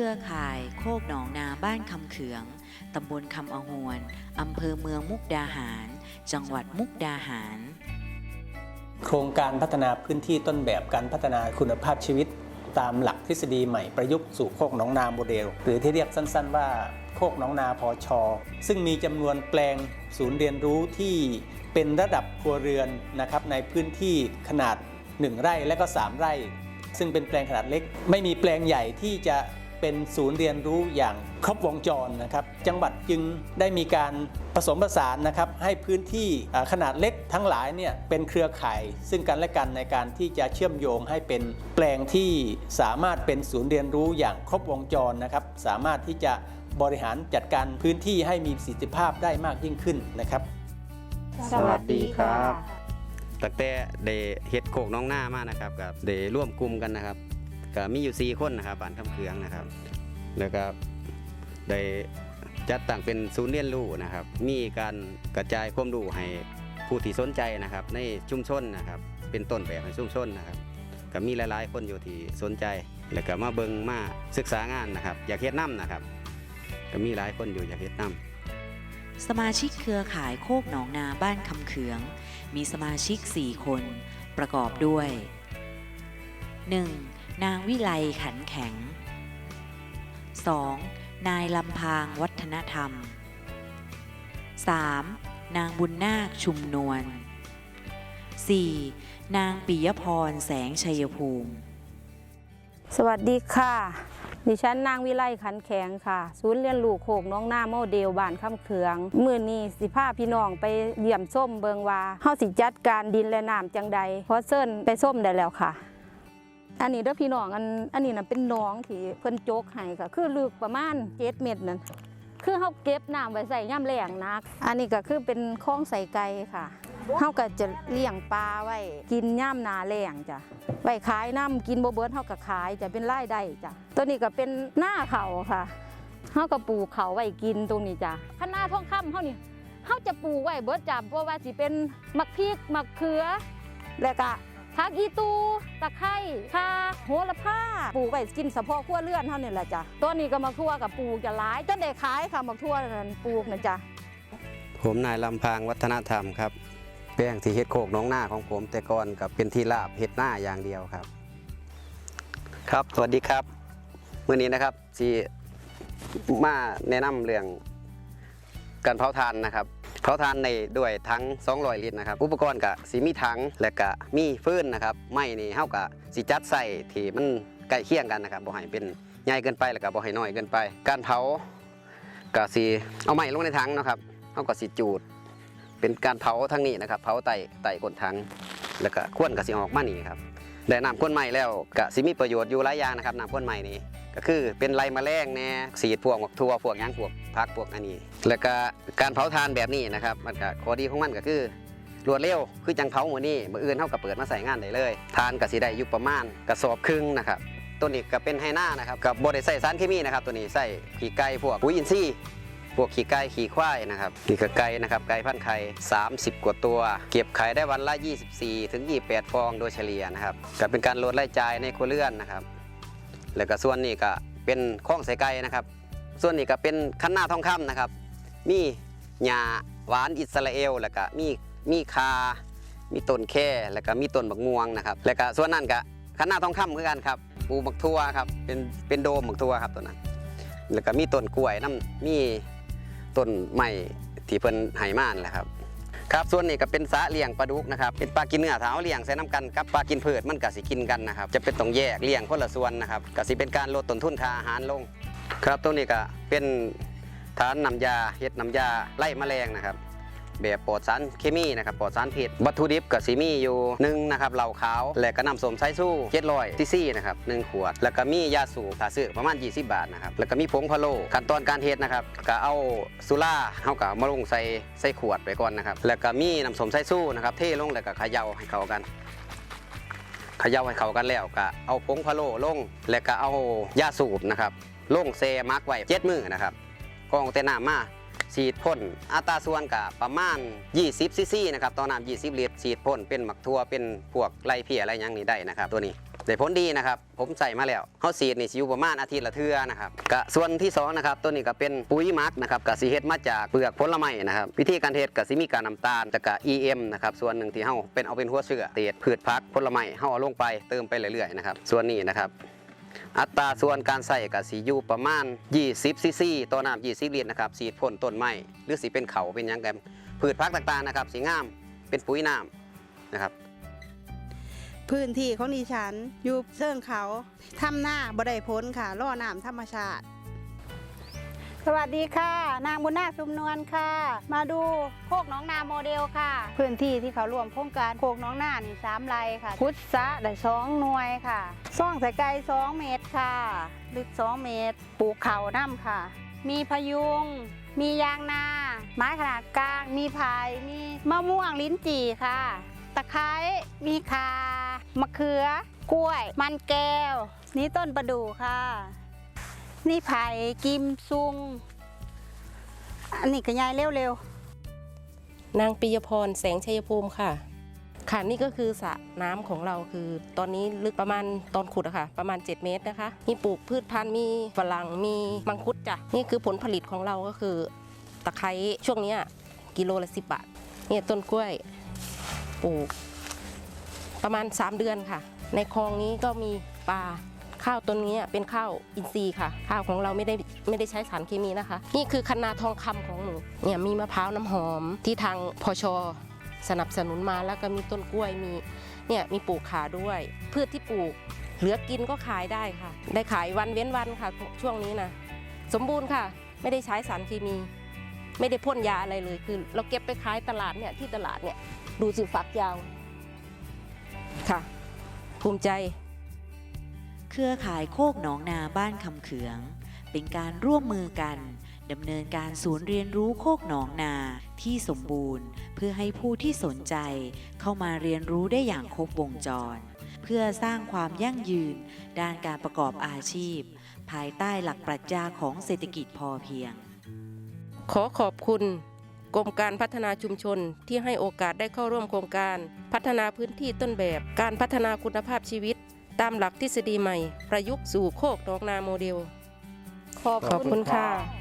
รือข่าย โคกหนองนาบ้านคำเขือง ตำบลคำอหวน อำเภอเมืองมุกดาหาร จังหวัดมุกดาหาร โครงการพัฒนาพื้นที่ต้นแบบการพัฒนาคุณภาพชีวิต ตามหลักทฤษฎีใหม่ประยุกต์สู่โคกหนองนาโมเดล หรือที่เรียกสั้น ๆ ว่า โคกหนองนาพอชอซึ่งมีจำนวนแปลงศูนย์เรียนรู้ที่เป็นระดับครัวเรือนนะครับในพื้นที่ขนาด 1 ไร่และก็ 3 ไร่ซึ่งเป็นแปลงขนาดเล็ก ไม่มีแปลงใหญ่ที่จะ เป็นศูนย์เรียนรู้อย่างครบวงจรนะครับ จังหวัดจึงได้มีการผสมผสานนะครับให้พื้นที่ขนาดเล็กทั้งหลายเนี่ยเป็นเครือข่าย ซึ่งกันและกันในการที่จะเชื่อมโยงให้เป็นแปลงที่สามารถเป็นศูนย์เรียนรู้อย่างครบวงจรนะครับ สามารถที่จะบริหารจัดการพื้นที่ให้มีประสิทธิภาพได้มากยิ่งขึ้นนะครับ สวัสดีครับตั้งแต่ได้เฮ็ดโคกน้องหน้ามานะครับกับได้ร่วมกลุ่มกันนะครับ ก็มีอยู่ 4 คนนะครับบ้านคำเคืองนะครับ แล้วก็ได้จัดตั้งเป็นศูนย์เรียนรู้นะครับ มีการกระจายความรู้ให้ผู้ที่สนใจนะครับ ในชุมชนนะครับ เป็นต้นแบบให้ชุมชนนะครับก็มีหลายๆ คนอยู่ที่สนใจ แล้วก็มาเบิงมาศึกษางานนะครับ อยากเฮ็ดน้ำนะครับ ก็มีหลายคนอยู่อยากเฮ็ดน้ำสมาชิกเครือข่ายโคกหนองนาบ้านคำเขือง มีสมาชิก 4 คน ประกอบด้วย 1. นางวิไลขันแข็ง 2. นายลำพางวัฒนธรรม 3. นางบุญนาคชุมนวล 4. นางปิยพรแสงชัยภูมิ สวัสดีค่ะ ดิฉันนางวิไลขันแข็งค่ะ ศูนย์เรียนรู้โคกน้องหน้าโมเดลบ้านคำเขือง มื่อนี้สิพาพี่น้องไปเยี่ยมส้มเบิงวาเฮาสิจัดการดินและน้ำจังใดเพราะเซิ่นไปส้มได้แล้วค่ะ อันนี้เด้อพี่น้องอันอันนี้น่ะเป็นหน้องที่เพิ่นโจกให้ค่ะ คือลึกประมาณ7เมตรนั่นคือเฮาเก็บน้ำไว้ใส่ย่ำแล้งนะอันนี้ก็คือเป็นคลองใส่ไก่ค่ะเฮาก็จะเลี้ยงปลาไว้ กินย่ำนาแล้งจ้ะไว้ขายน้ำกินบ่เบิดเฮาก็ขายจะเป็นรายได้จ้ะตัวนี้ก็เป็นหน้าเขาค่ะเฮาก็ปลูกเขาไว้กินตรงนี้จ้ะคันหน้าทองคำเฮานี่เฮาจะปลูกไว้เบิดจ้ะบ่ว่าสิเป็นมักพริกมักเขือแล้วก็ ผักอีตูตะไคร้ข่าโหระพาปลูกไว้กินเฉพาะครัวเรือนเท่านี้แหละจ้ะตัวนี้ก็มักทั่วกับปลูกจะหลายจนได้ขายค่ะมักทั่วนั่นปลูกนะจ้ะผมนายลำพางวัฒนธรรมครับ แป้งที่เฮ็ดโคกน้องหน้าของผมแต่ก่อนกับเป็นที่ลาบเฮ็ดหน้าอย่างเดียวครับ ครับสวัสดีครับเมื้อนี้นะครับสิมาแนะนำเรื่องการเผาถ่านนะครับ เผาถ่านในด้วยถัง200 ลิตรนะครับ อุปกรณ์ก็สิมีถังและก็มีฟืนนะครับไม้นี่เฮาก็สิจัดใส่ที่มันใกล้เคียงกันนะครับบ่ให้เป็นใหญ่เกินไปแล้วก็บ่ให้น้อยเกินไป การเผาก็สิเอาไม้ลงในถังนะครับเฮาก็สิจูด เป็นการเผาทางนี้นะครับ เผาไต่ไต่ก้นถังแล้วก็ควนก็สิออกมานี่ครับและน้ำข้นใหม่แล้วก็สิมีประโยชน์อยู่หลายอย่างนะครับน้ำข้นใหม่นี่ก็คือเป็นไรแมลงแน่สีดพวกหมกทั่วพวกยังพวก พักพวกอันนี้ แล้วก็การเผาทานแบบนี้นะครับ มันก็ข้อดีของมันก็คือรวดเร็วคือจังเผาหมือนี้มืออื่นเท่ากับเปิดมาใส่งานได้เลย ทานก็สิได้ยู่ประมาณกระสอบครึ่งนะครับตัวนี้ก็เป็นไฮน่านะครับกับบริใส่สารเคมีนะครับ ตัวนี้ใส่ขี้ไก่พวกปุ๋ยอินทรีย์พวกขี้ไก่ขี้ควายนะครับนี่คือไก่นะครับไก่พันไข่30 กว่าตัว เก็บไข่ได้วันละ 24 ถึง 28 ฟองโดยเฉลี่ยนะครับก็เป็นการลดรายจ่ายในครัวเรือนนะครับ แล้วก็ส่วนนี้ก็เป็นข้องใส่ไก่นะครับ ส่วนนี้ก็เป็นคันหน้าทองคำนะครับ มีหญ้าหวานอิสราเอลแล้วก็มีมีคา มีต้นแค่แล้วก็มีต้นบักม่วงนะครับ แล้วก็ส่วนนั้นก็คันหน้าทองคำเหมือนกันครับปูบักทั่วครับเป็นเป็นโดมบักทั่วครับตัวนั้น แล้วก็มีต้นกล้วยน้ำมีต้นไม้ที่เพิ่นไหมานแหละครับครับส่วนนี้ก็เป็นสาเลี้ยงปลาดุกนะครับเป็นปลากินเนื้อเท้าเลี้ยงใส่น้ำกันกับปลากินพืชมันก็สิกินกันนะครับจะเป็นต้องแยกเลี้ยงคนละส่วนนะครับก็สิเป็นการลดต้นทุนค่าอาหารลง ครับตัวนี้ก็เป็นฐานน้ำยาเฮ็ดน้ำยาไล่แมลงนะครับ แบบปลอดสารเคมีนะครับปลอดสารพิษวัตถุดิบกับซีมีอยู่หนึ่งนะครับเหล่าขาวและก็น้ำส้มสายสู้เจ็ดร้อยซีซีนะครับหนึ่งขวด แล้วก็มียาสูบถ้าซื้อประมาณ 20 บาทนะครับแล้วก็มีผงพะโล้ขั้นตอนการเฮ็ดนะครับก็เอาสุราเฮาก็เอามาลงใส่ใส่ขวดไปก่อนนะครับแล้วก็มีน้ำส้มสายสู้นะครับเทลงแล้วก็เขย่าให้เข้ากันเขย่าให้เข้ากันแล้วก็เอาผงพะโล้ลงแล้วก็เอายาสูบนะครับ ลงเซมักไว้เจ็ดมือนะครับกองแต่น้ำมาฉีดพ่นอัตราส่วนกับประมาณ 20ซีซีนะครับต่อน้ำ20ลิตรฉีดพ่นเป็นหมักทั่วเป็นพวกไรเพียอะไรอย่างนี้ได้นะครับ ตัวนี้ได้ผลดีนะครับ ผมใส่มาแล้วเฮาสีดนี่สิอยู่ประมาณอาทิตย์ละเทื่อนะครับกะส่วนที่สองนะครับตัวนี้ก็เป็นปุ๋ยมักนะครับกะสิเฮ็ดมาจากเปลือกผลไม้นะครับ วิธีการเฮ็ดกะสิมีการน้ำตาลจากกะ EM นะครับส่วนหนึ่งที่เฮาเป็นเอาเป็นหัวเชื้อเศษพืชผักผลไม้เฮาเอาลงไปเติมไปเรื่อยๆนะครับส่วนนี้นะครับ อัตราส่วนการใส่กะสิอยู่ประมาณ 20ซีซีต่อน้ำ20ลิตรนะครับสีพ่นต้นไม้หรือสีเป็นเขาเป็นยังกันพืชพักต่างๆนะครับ สีงามเป็นปุ๋ยน้ำนะครับ พื้นที่ของดิฉันอยู่เชิงเขาทำหน้าบ่ได้พ้นค่ะล่อน้ำธรรมชาติ สวัสดีค่ะ นางบุญนาคสุมนวลค่ะ มาดูโคกน้องนาโมเดลค่ะ พื้นที่ที่เขารวมโครงการโคกน้องนานี่สามไร่ค่ะ พุทธะได้สองหน่วยค่ะซ่องสายไกลสองเมตรค่ะ ลึกสองเมตร ปลูกเขาน้ำค่ะ มีพยุง มียางนา ไม้ขนาดกลาง มีไผ่มีมะม่วงลิ้นจี่ค่ะ ตะไคร้ มีคามะเขือ กล้วย มันแก้ว นี่ต้นประดู่ค่ะ นี่ไผ่กิมซุง อันนี้ก็ยายเร็วนางปิยพรแสงชัยภูมิค่ะ ค่ะนี่ก็คือสระน้ำของเราคือ ตอนนี้ลึกประมาณตอนขุดอะค่ะ ประมาณ 7 เมตรนะคะ มีปลูกพืชพันธุ์มีฝรั่งมีมังคุดจ้ะนี่คือผลผลิตของเราก็คือ ตะไคร้ช่วงนี้กิโลละ10บาทเนี่ยต้นกล้วยปลูก ประมาณ 3 เดือนค่ะ ในคลองนี้ก็มีปลา ข้าวต้นนี้เป็นข้าวอินทรีย์ค่ะ ข้าวของเราไม่ได้ไม่ได้ใช้สารเคมีนะคะ นี่คือคนาทองคำของหนูเนี่ยมีมะพร้าวน้ำหอมที่ทางพชสนับสนุนมาแล้วก็มีต้นกล้วยมีเนี่ยมีปลูกขาด้วย พืชที่ปลูก เหลือกินก็ขายได้ค่ะ ได้ขายวันเว้นวันค่ะช่วงนี้นะสมบูรณ์ค่ะ ไม่ได้ใช้สารเคมี ไม่ได้พ่นยาอะไรเลยคือ เราเก็บไปขายตลาดเนี่ยที่ตลาดเนี่ยดูสิฝักยาวค่ะ ภูมิใจ เครือข่ายโคกหนองนาบ้านคำเขือง เป็นการร่วมมือกันดำเนินการศูนย์เรียนรู้โคกหนองนาที่สมบูรณ์ เพื่อให้ผู้ที่สนใจเข้ามาเรียนรู้ได้อย่างครบวงจร เพื่อสร้างความยั่งยืน ด้านการประกอบอาชีพ ภายใต้หลักปรัชญาของเศรษฐกิจพอเพียง ขอขอบคุณกรมการพัฒนาชุมชนที่ให้โอกาสได้เข้าร่วมโครงการ พัฒนาพื้นที่ต้นแบบ การพัฒนาคุณภาพชีวิต ตามหลักทฤษฎีใหม่ ประยุกต์สู่โคกหนองนาโมเดล ขอบขอบคุณค่ะ